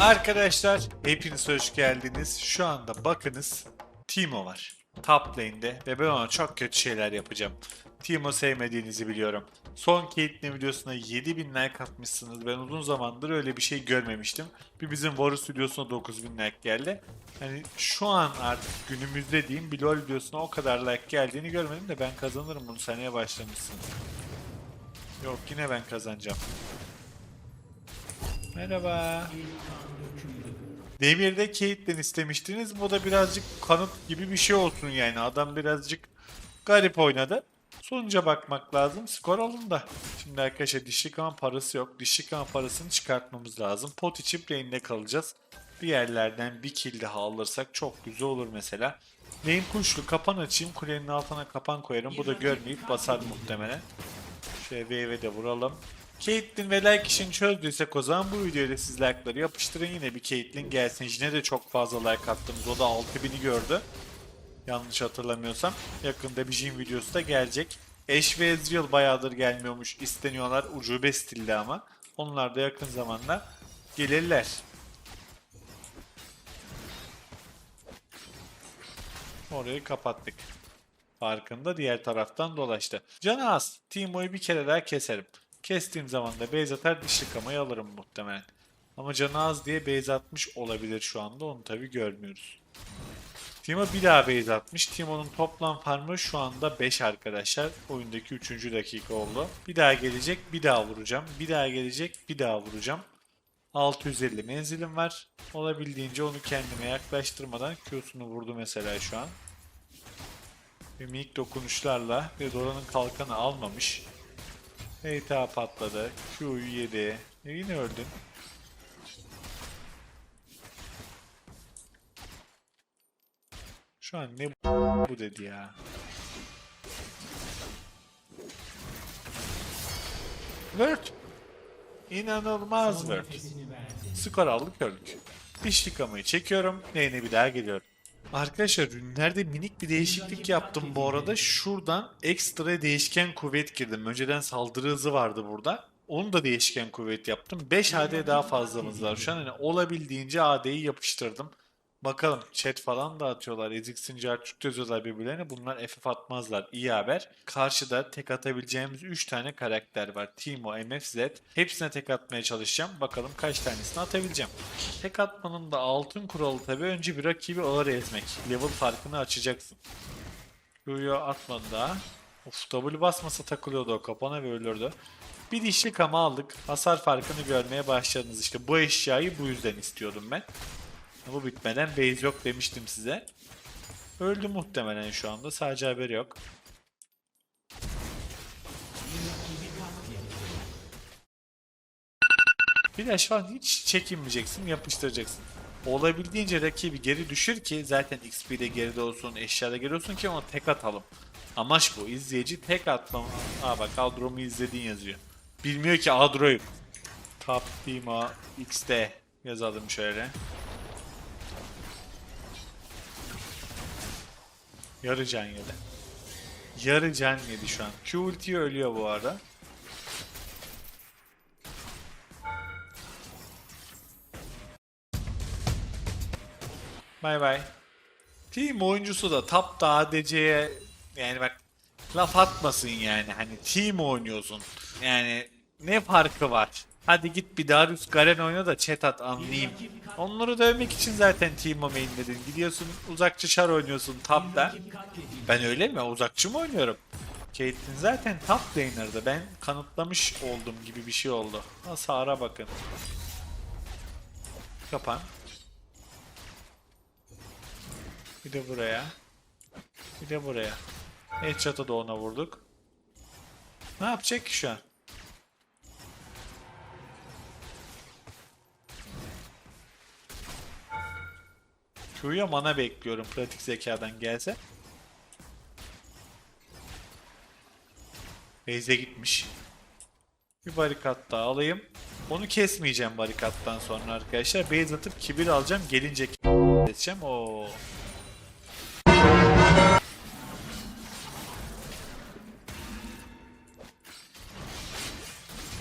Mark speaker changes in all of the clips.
Speaker 1: Arkadaşlar hepiniz hoş geldiniz. Şu anda bakınız Timo var. Top lane'de ve ben ona çok kötü şeyler yapacağım. Timo sevmediğinizi biliyorum. Son Caitlyn videosuna 7000 like atmışsınız. Ben uzun zamandır öyle bir şey görmemiştim. Bir bizim Varus videosuna 9000 like geldi. Hani şu an artık günümüzde diyeyim bir LoL videosuna o kadar like geldiğini görmedim de ben kazanırım bunu seneye başlamışsınız. Yok yine ben kazanacağım. Merhaba. Demir'de Caitlyn istemiştiniz. Bu da birazcık kanıt gibi bir şey olsun yani. Adam birazcık garip oynadı. Sonuca bakmak lazım. Skor alındı. Şimdi arkadaşlar dişlik ama parası yok. Dişlik ama parasını çıkartmamız lazım. Pot içip lane'de kalacağız. Bir yerlerden bir kill daha alırsak çok güzel olur mesela. Lane kuşlu kapan açayım. Kulenin altına kapan koyarım. Bu da görmeyip basar muhtemelen. Şöyle wave'e de vuralım. Caitlyn ve like işini çözdüysek o zaman bu videoyla siz like'ları yapıştırın yine bir Caitlyn gelsin. Yine de çok fazla like attınız. O da 6000'i gördü. Yanlış hatırlamıyorsam. Yakında bir Jin videosu da gelecek. Ash ve Ezreal bayağıdır gelmiyormuş. isteniyorlar. Ucube stilde ama. Onlar da yakın zamanda gelirler. Orayı kapattık. Farkında diğer taraftan dolaştı. Canı az. Timo'yu bir kere daha keserim. Kestiğim zaman da base atar diş yıkamayı alırım muhtemelen. Ama canı az diye base atmış olabilir şu anda. Onu tabi görmüyoruz. Timo bir daha base atmış. Timo'nun toplam farmı şu anda 5 arkadaşlar. Oyundaki 3. dakika oldu. Bir daha gelecek, bir daha vuracağım. Bir daha gelecek, bir daha vuracağım. 650 menzilim var. Olabildiğince onu kendime yaklaştırmadan Q'sunu vurdu mesela şu an. Ve minik dokunuşlarla ve Dora'nın kalkanı almamış. ETA patladı. Q'yu yedi. E yine öldün. Şu an ne bu dedi ya. Word. İnanılmaz Word. Skor aldık öldük. Diş yıkamayı çekiyorum. Neyine bir daha geliyorum. Arkadaşlar ürünlerde minik bir değişiklik yaptım bu arada. Şuradan ekstra değişken kuvvet girdim. Önceden saldırı hızı vardı burada. Onu da değişken kuvvet yaptım. 5 AD daha fazlamız var. Şu an hani olabildiğince AD'yi yapıştırdım. Bakalım chat falan da atıyorlar. Ezik Sincar Türk yazıyorlar birbirlerine. Bunlar FF atmazlar. İyi haber. Karşıda tek atabileceğimiz 3 tane karakter var. Timo, MF, Z. Hepsine tek atmaya çalışacağım. Bakalım kaç tanesini atabileceğim. Tek atmanın da altın kuralı tabii. Önce bir rakibi ağır ezmek. Level farkını açacaksın. Yoyo atmadı daha. Of W basmasa takılıyordu o kapana ve ölürdü. Bir dişlik ama aldık. Hasar farkını görmeye başladınız. İşte bu eşyayı bu yüzden istiyordum ben. Bu bitmeden base yok demiştim size. Öldü muhtemelen şu anda. Sadece haberi yok. Flash falan hiç çekinmeyeceksin, yapıştıracaksın. Olabildiğince rakibi geri düşür ki zaten XP'de geride olsun, eşyada geri olsun ki ona tek atalım. Amaç bu. İzleyici tek atmam. Aa bak Adro'mu izlediğin yazıyor. Bilmiyor ki Adro'yu. Team X'de yazalım şöyle. Yarı can yedi. Yarı can yedi şu an. Q ulti ölüyor bu arada. Bay bay. Team oyuncusu da top da ADC'ye yani bak laf atmasın yani hani team oynuyorsun. Yani ne farkı var? Hadi git bir Darius Garen oyna da chat at anlayayım. Onları dövmek için zaten Team'o mainledin. Gidiyorsun uzakçı şar oynuyorsun top'ta. Ben öyle mi? Uzakçı mı oynuyorum? Caitlyn zaten top laner'dı. Ben kanıtlamış oldum gibi bir şey oldu. Hasara bakın. Kapan. Bir de buraya. Bir de buraya. Headshot'ı da ona vurduk. Ne yapacak ki şu an? Q'ya mana bekliyorum pratik zekadan gelse. Base'e gitmiş. Bir barikat daha alayım. Onu kesmeyeceğim barikattan sonra arkadaşlar. Base atıp kibir alacağım. Gelince keseceğim. Oo.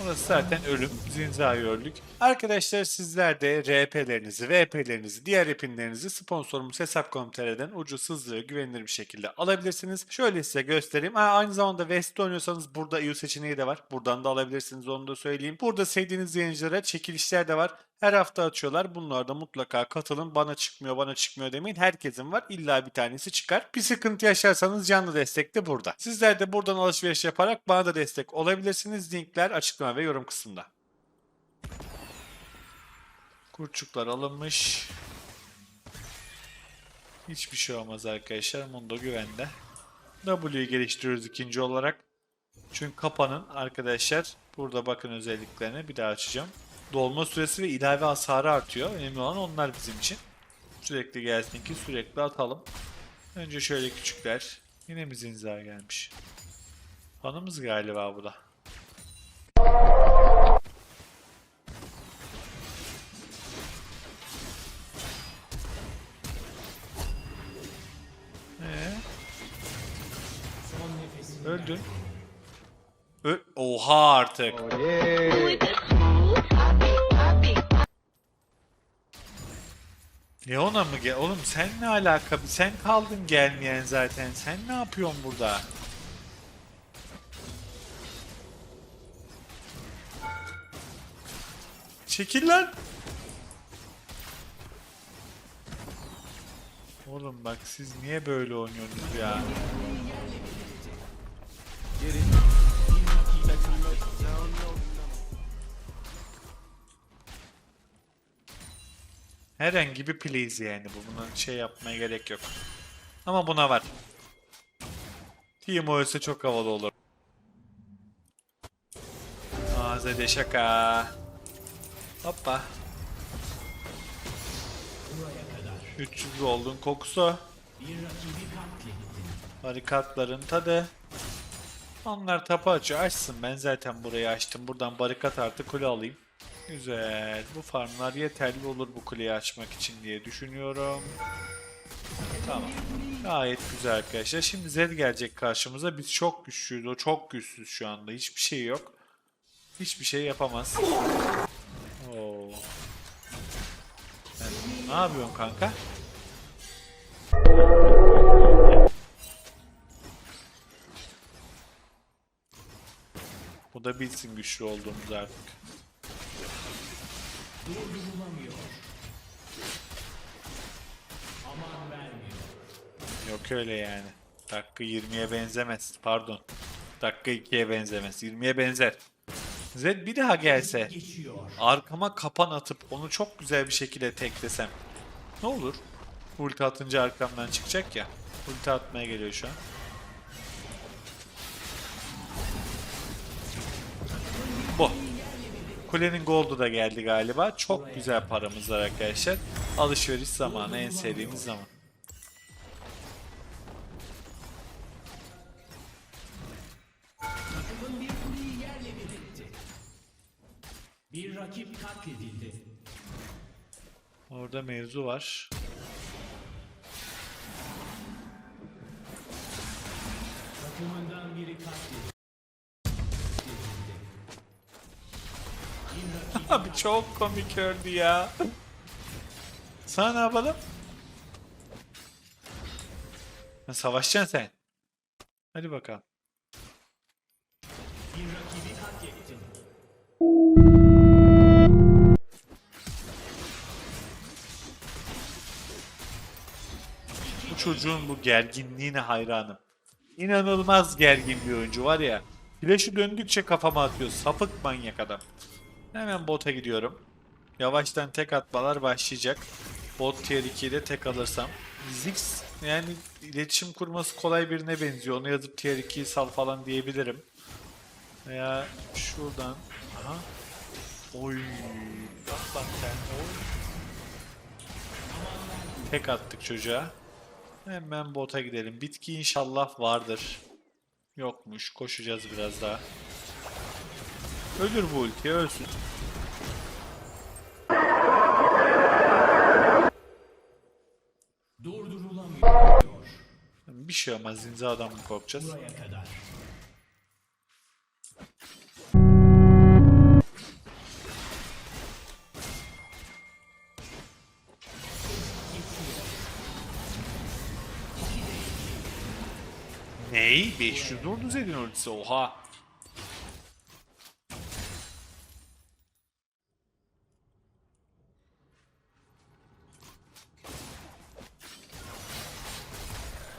Speaker 1: Orası zaten ölüm. Zinza'yı öldük. Arkadaşlar sizler de RP'lerinizi, VP'lerinizi, diğer epinlerinizi sponsorumuz Hesap.com.tr'den ucuz, hızlı ve güvenilir bir şekilde alabilirsiniz. Şöyle size göstereyim. Ha, aynı zamanda West'te oynuyorsanız burada EU seçeneği de var. Buradan da alabilirsiniz onu da söyleyeyim. Burada sevdiğiniz yayıncılara çekilişler de var. Her hafta açıyorlar. Bunlarda mutlaka katılın. Bana çıkmıyor, bana çıkmıyor demeyin. Herkesin var. İlla bir tanesi çıkar. Bir sıkıntı yaşarsanız canlı destek de burada. Sizler de buradan alışveriş yaparak bana da destek olabilirsiniz. Linkler açıklama ve yorum kısmında. Kurçuklar alınmış. Hiçbir şey olmaz arkadaşlar. Mundo güvende. W'yu geliştiriyoruz ikinci olarak. Çünkü kapanın arkadaşlar burada bakın özelliklerine bir daha açacağım. Dolma süresi ve ilave hasarı artıyor. Önemli olan onlar bizim için. Sürekli gelsin ki sürekli atalım. Önce şöyle küçükler. Yine mi zinzar gelmiş? Fanımız galiba bu da. Ee? Öldün. Ö Oha artık. Leona mı gel? Oğlum sen ne alaka? Sen kaldın gelmeyen zaten. Sen ne yapıyorsun burada? Çekil lan. Oğlum bak siz niye böyle oynuyorsunuz ya? Herhangi bir please yani bu. Buna şey yapmaya gerek yok. Ama buna var. Team ölse çok havalı olur. Azade şaka. Hoppa. 300 oldun kokusu. Barikatların tadı. Onlar tapı açıyor. Açsın ben zaten burayı açtım. Buradan barikat artı kule alayım. Güzel. Bu farmlar yeterli olur bu kuleyi açmak için diye düşünüyorum. Tamam. Gayet güzel arkadaşlar. Şimdi Zed gelecek karşımıza. Biz çok güçlüyüz. O çok güçsüz şu anda. Hiçbir şey yok. Hiçbir şey yapamaz. Oo. Sen ne yapıyorsun kanka? Bu da bilsin güçlü olduğumuzu artık. Yok öyle yani. Dakika 20'ye benzemez. Pardon. Dakika 2'ye benzemez. 20'ye benzer. Zed bir daha gelse arkama kapan atıp onu çok güzel bir şekilde teklesem ne olur? Ulti atınca arkamdan çıkacak ya. Ulti atmaya geliyor şu an. Kulenin goldu da geldi galiba. Çok güzel paramız var arkadaşlar. Alışveriş zamanı en sevdiğimiz zaman.
Speaker 2: Bir rakip katledildi.
Speaker 1: Orada mevzu var. Abi çok komik öldü ya. Sana ne yapalım? Ha, savaşacaksın sen. Hadi bakalım. Bu çocuğun bu gerginliğine hayranım. İnanılmaz gergin bir oyuncu var ya. Flash'ı döndükçe kafama atıyor. Sapık manyak adam. Hemen bota gidiyorum. Yavaştan tek atmalar başlayacak. Bot tier 2'de tek alırsam. Ziggs yani iletişim kurması kolay birine benziyor. Onu yazıp tier 2'yi sal falan diyebilirim. Veya şuradan. Aha. Oy. Bak bak sen. Oy. Tek attık çocuğa. Hemen bota gidelim. Bitki inşallah vardır. Yokmuş. Koşacağız biraz daha. Ölür bu ulti ölsün. Bir şey olmaz zinze adam mı korkacağız? Ney? 500 orduz edin ultisi oha.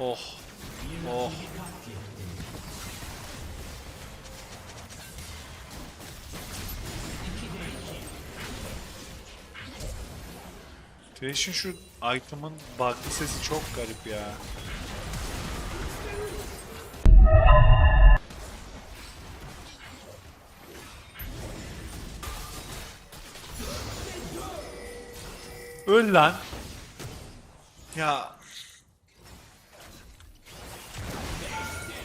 Speaker 1: Oh. Oh. Thresh'in şu item'ın bug'lı sesi çok garip ya. Öl lan. Ya.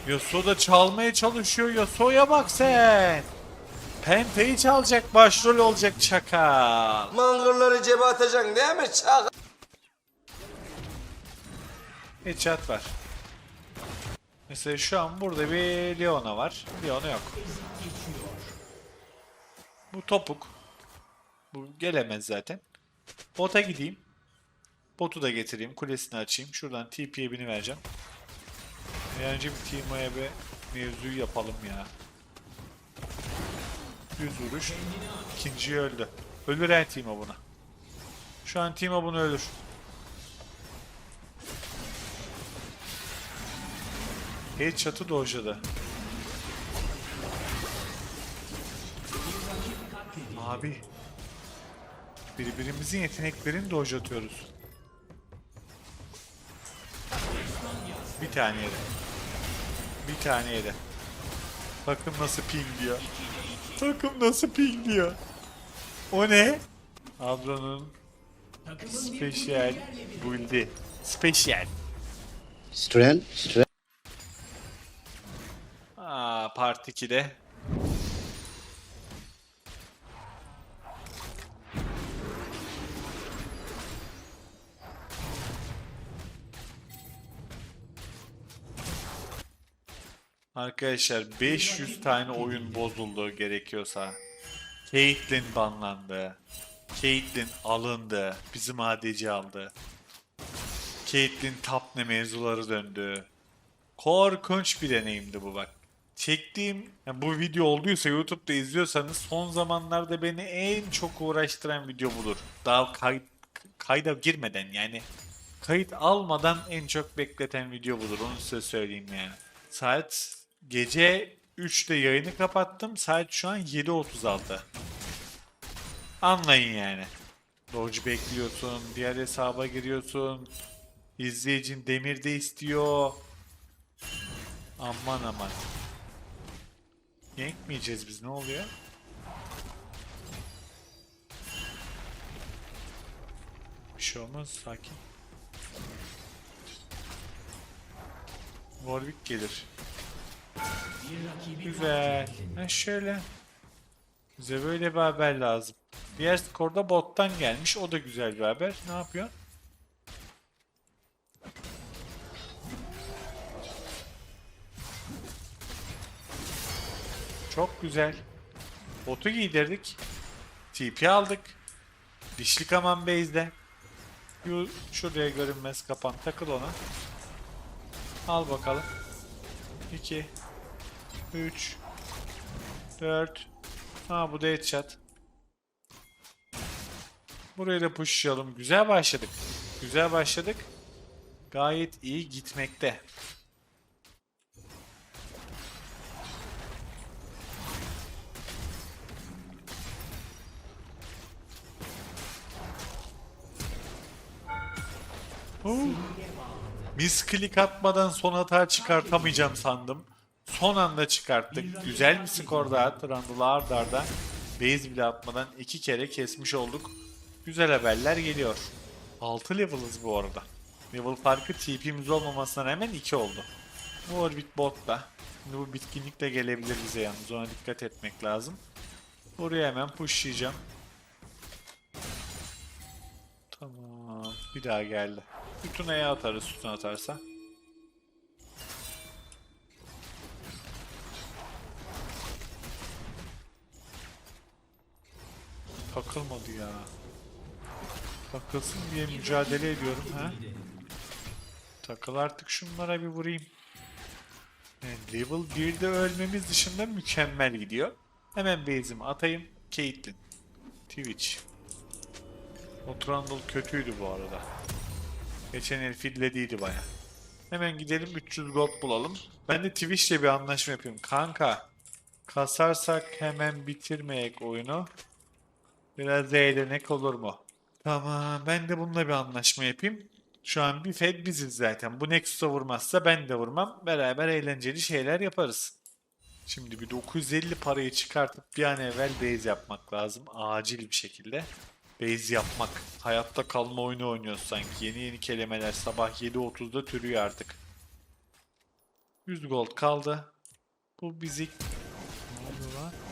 Speaker 1: Yasuo da çalmaya çalışıyor. Yasuo'ya bak sen. Penta'yı çalacak, başrol olacak çakal.
Speaker 3: Mangırları cebe atacaksın değil mi çak?
Speaker 1: Headshot var. Mesela şu an burada bir Leona var. Leona yok. Bu topuk. Bu gelemez zaten. Bota gideyim. Botu da getireyim. Kulesini açayım. Şuradan TP'ye bini vereceğim. Önce bir Timo'ya bir mevzuyu yapalım ya. Düz vuruş. İkinciyi öldü. Ölür en Timo buna. Şu an Timo bunu ölür. Headshot'ı dojladı. Abi. Birbirimizin yeteneklerini dojlatıyoruz. Tane yedi. Bir tane yedi. Takım nasıl ping diyor. Takım nasıl ping diyor. O ne? Adro'nun special build'i. Special.
Speaker 4: Strel, Strel.
Speaker 1: Aa, part 2'de. Arkadaşlar 500 tane oyun bozuldu gerekiyorsa. Caitlyn banlandı. Caitlyn alındı. Bizim ADC aldı. Caitlyn tapne mevzuları döndü. Korkunç bir deneyimdi bu bak. Çektiğim yani bu video olduysa YouTube'da izliyorsanız son zamanlarda beni en çok uğraştıran video budur. Daha kay, kayda girmeden yani kayıt almadan en çok bekleten video budur. Onu size söyleyeyim yani. Saat gece 3'te yayını kapattım. Saat şu an 7.36. Anlayın yani. Doge bekliyorsun, diğer hesaba giriyorsun. İzleyicin demirde istiyor. Aman aman. Yank mi yiyeceğiz biz ne oluyor? Bir şey olmaz sakin. Warwick gelir. Güzel. Şöyle. Bize böyle bir haber lazım. Diğer skorda bottan gelmiş. O da güzel bir haber. Ne yapıyor? Çok güzel. Botu giydirdik. TP aldık. Dişli kaman base'de. Şuraya görünmez kapan. Takıl ona. Al bakalım. 2 3 4 Ha bu da headshot. Burayı da pushlayalım. Güzel başladık. Güzel başladık. Gayet iyi gitmekte. Oh. Misklik atmadan son hata çıkartamayacağım sandım. Son anda çıkarttık. Güzel bir skor daha. Trundle'ı ard arda. Base bile atmadan iki kere kesmiş olduk. Güzel haberler geliyor. 6 level'ız bu arada. Level farkı TP'miz olmamasına rağmen 2 oldu. Bu Orbit bot da. Şimdi bu bitkinlik de gelebilir bize yalnız. Ona dikkat etmek lazım. Buraya hemen pushlayacağım. Tamam. Bir daha geldi. E'ye atarız sütun atarsa. Takılmadı ya. Takılsın diye mücadele ediyorum ha. Takıl artık şunlara bir vurayım. Level 1'de ölmemiz dışında mükemmel gidiyor. Hemen base'imi atayım. Caitlyn. Twitch. O Trundle kötüydü bu arada. Geçen el fillediydi baya. Hemen gidelim 300 gold bulalım. Ben de Twitch'le bir anlaşma yapayım. Kanka kasarsak hemen bitirmeyek oyunu. Biraz eğlenek olur mu? Tamam ben de bununla bir anlaşma yapayım. Şu an bir fed biziz zaten. Bu Nexus'a vurmazsa ben de vurmam. Beraber eğlenceli şeyler yaparız. Şimdi bir 950 parayı çıkartıp bir an evvel base yapmak lazım. Acil bir şekilde. Base yapmak. Hayatta kalma oyunu oynuyoruz sanki. Yeni yeni kelimeler sabah 7.30'da türüyor artık. 100 gold kaldı. Bu bizi... Ne oluyor lan?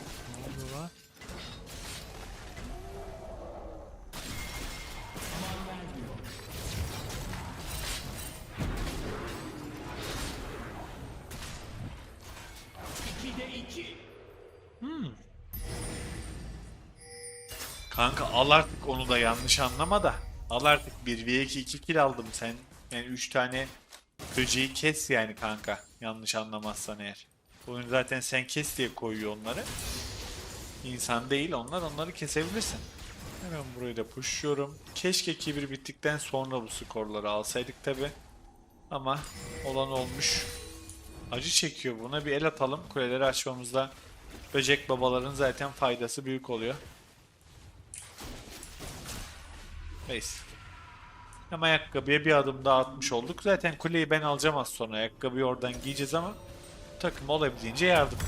Speaker 1: Kanka al artık onu da yanlış anlama da. Al artık 1v2 2 kill aldım sen. Yani 3 tane böceği kes yani kanka. Yanlış anlamazsan eğer. Oyun zaten sen kes diye koyuyor onları. İnsan değil onlar onları kesebilirsin. Hemen burayı da pushluyorum. Keşke kibir bittikten sonra bu skorları alsaydık tabi. Ama olan olmuş. Acı çekiyor buna bir el atalım. Kuleleri açmamızda böcek babaların zaten faydası büyük oluyor. Neyse. Hem ayakkabıya bir adım daha atmış olduk. Zaten kuleyi ben alacağım az sonra. Ayakkabıyı oradan giyeceğiz ama takım olabildiğince yardım.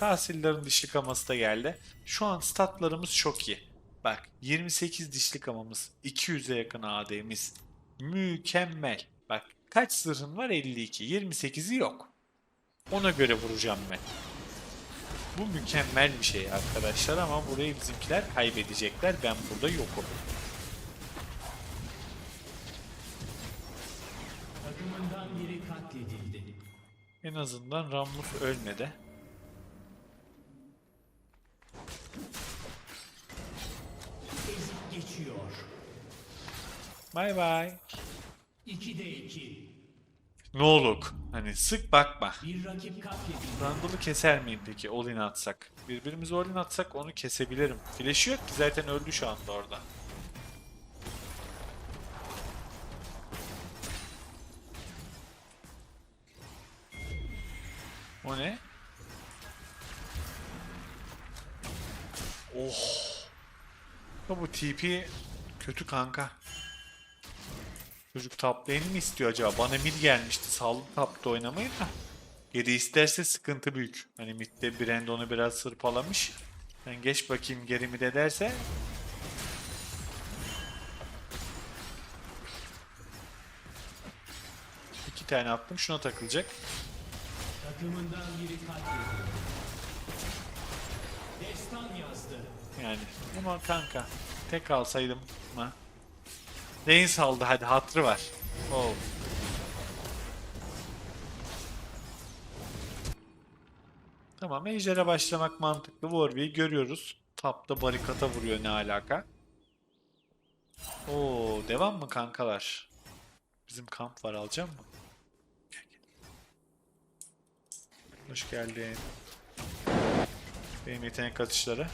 Speaker 1: Tahsillerin dişli kaması da geldi. Şu an statlarımız çok iyi. Bak 28 dişli kamamız, 200'e yakın AD'miz. Mükemmel. Bak kaç zırhın var? 52. 28'i yok. Ona göre vuracağım ben. Bu mükemmel bir şey arkadaşlar ama burayı bizimkiler kaybedecekler. Ben burada yokum.
Speaker 2: Takımından biri katledildi.
Speaker 1: En azından Rammus ölmedi.
Speaker 2: Geçiyor.
Speaker 1: Bay bay.
Speaker 2: İkide iki.
Speaker 1: Ne oluk? Hani sık bakma.
Speaker 2: Bir rakip katledildi.
Speaker 1: Randall'ı keser miyim peki all-in atsak? Birbirimize all-in atsak onu kesebilirim. Flash'ı yok ki zaten öldü şu anda orada. O ne? Oh. Ya bu TP kötü kanka. Çocuk top lane mi istiyor acaba? Bana mid gelmişti. Sağlık top'ta oynamayı da. Geri isterse sıkıntı büyük. Hani midde Brand onu biraz sırpalamış. Ben geç bakayım geri mid ederse. Tane attım. Şuna takılacak.
Speaker 2: Takımından biri katledildi. Destan yazdı.
Speaker 1: Yani ama kanka tek alsaydım mı? Lane saldı hadi hatrı var. Oh. Tamam Ejder'e başlamak mantıklı. Warwick'i görüyoruz. Tapta barikata vuruyor ne alaka? Oo devam mı kankalar? Bizim kamp var alacağım mı? Gel, gel. Hoş geldin. Benim yetenek atışları.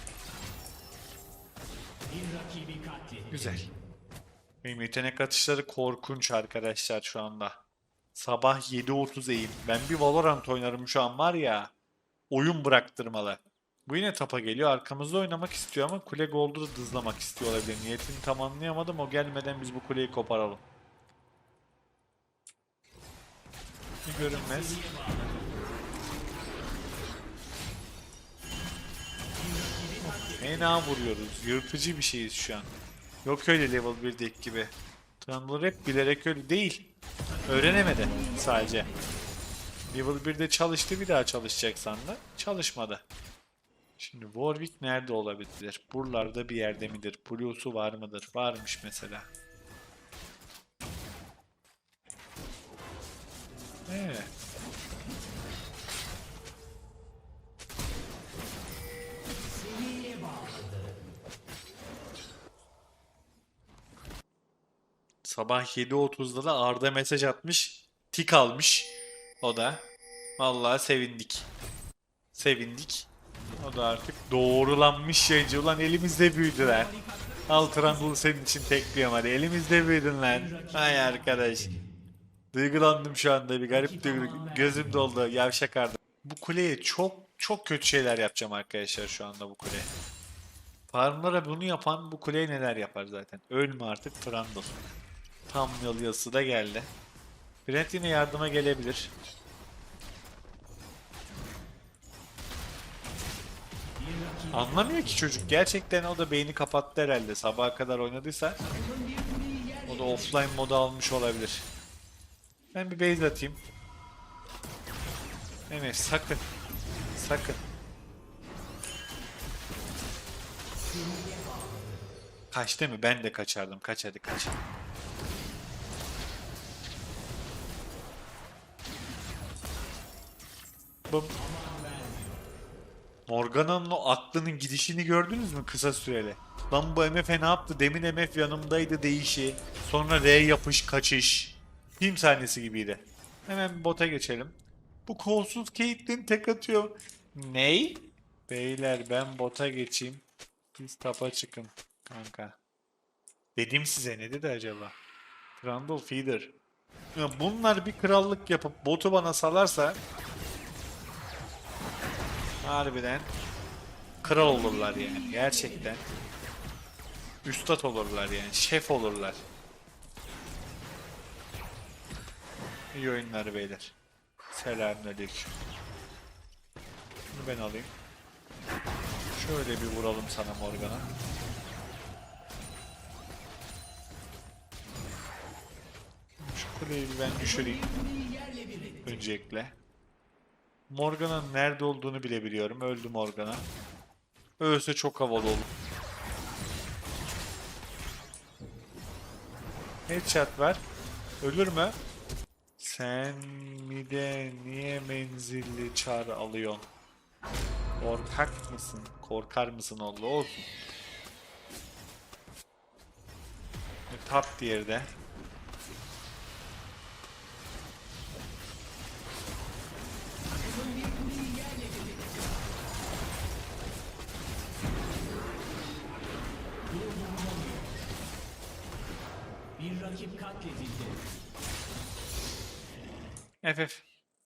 Speaker 1: Güzel. Benim yetenek atışları korkunç arkadaşlar şu anda. Sabah 7.30 eğim. Ben bir Valorant oynarım şu an var ya. Oyun bıraktırmalı. Bu yine tapa geliyor. Arkamızda oynamak istiyor ama kule gold'u dızlamak istiyor olabilir. Niyetini tam anlayamadım. O gelmeden biz bu kuleyi koparalım. Bir görünmez. Fena vuruyoruz. Yırtıcı bir şeyiz şu an. Yok öyle level 1'deki gibi. Trundle hep bilerek öyle değil. Öğrenemedi sadece. Level 1'de çalıştı bir daha çalışacak sandı. Çalışmadı. Şimdi Warwick nerede olabilir? Buralarda bir yerde midir? Blue'su var mıdır? Varmış mesela. Evet. Sabah 7.30'da da Arda mesaj atmış. Tik almış. O da. Vallahi sevindik. Sevindik. O da artık doğrulanmış yayıncı. Ulan elimizde büyüdüler. Al Trundle'ı senin için tekliyorum hadi. Elimizde büyüdün lan. Ay arkadaş. Duygulandım şu anda bir garip duygu. Gözüm doldu. Yavşak ardı. Bu kuleye çok çok kötü şeyler yapacağım arkadaşlar şu anda bu kuleye. Farmlara bunu yapan bu kuleye neler yapar zaten. Ölme artık Trundle. Tam yalısı da geldi. Brent yine yardıma gelebilir. Anlamıyor ki çocuk. Gerçekten o da beyni kapattı herhalde. Sabaha kadar oynadıysa o da offline moda almış olabilir. Ben bir base atayım. Evet sakın. Sakın. Kaç değil mi? Ben de kaçardım. Kaç hadi kaç. Morgana'nın o aklının gidişini gördünüz mü kısa süreli? Lan bu MF ne yaptı? Demin MF yanımdaydı değişi. Sonra R yapış kaçış. Film sahnesi gibiydi. Hemen bota geçelim. Bu kolsuz Caitlyn tek atıyor. Ney? Beyler ben bota geçeyim. Siz tapa çıkın kanka. Dedim size ne dedi acaba? Trundle Feeder. Bunlar bir krallık yapıp botu bana salarsa Harbiden kral olurlar yani gerçekten. Üstad olurlar yani şef olurlar. İyi oyunlar beyler. Selamünaleyküm. Bunu ben alayım. Şöyle bir vuralım sana Morgan'a. Şu kuleyi ben düşüreyim. Öncelikle. Morgana'nın nerede olduğunu bile biliyorum. Öldü Morgana. Ölse çok havalı olur. Headshot var. Ölür mü? Sen mi de niye menzilli çar alıyorsun? Korkak mısın? Korkar mısın oğlu? Olsun. Tap diğeri de.
Speaker 2: Rakip katledildi.
Speaker 1: FF.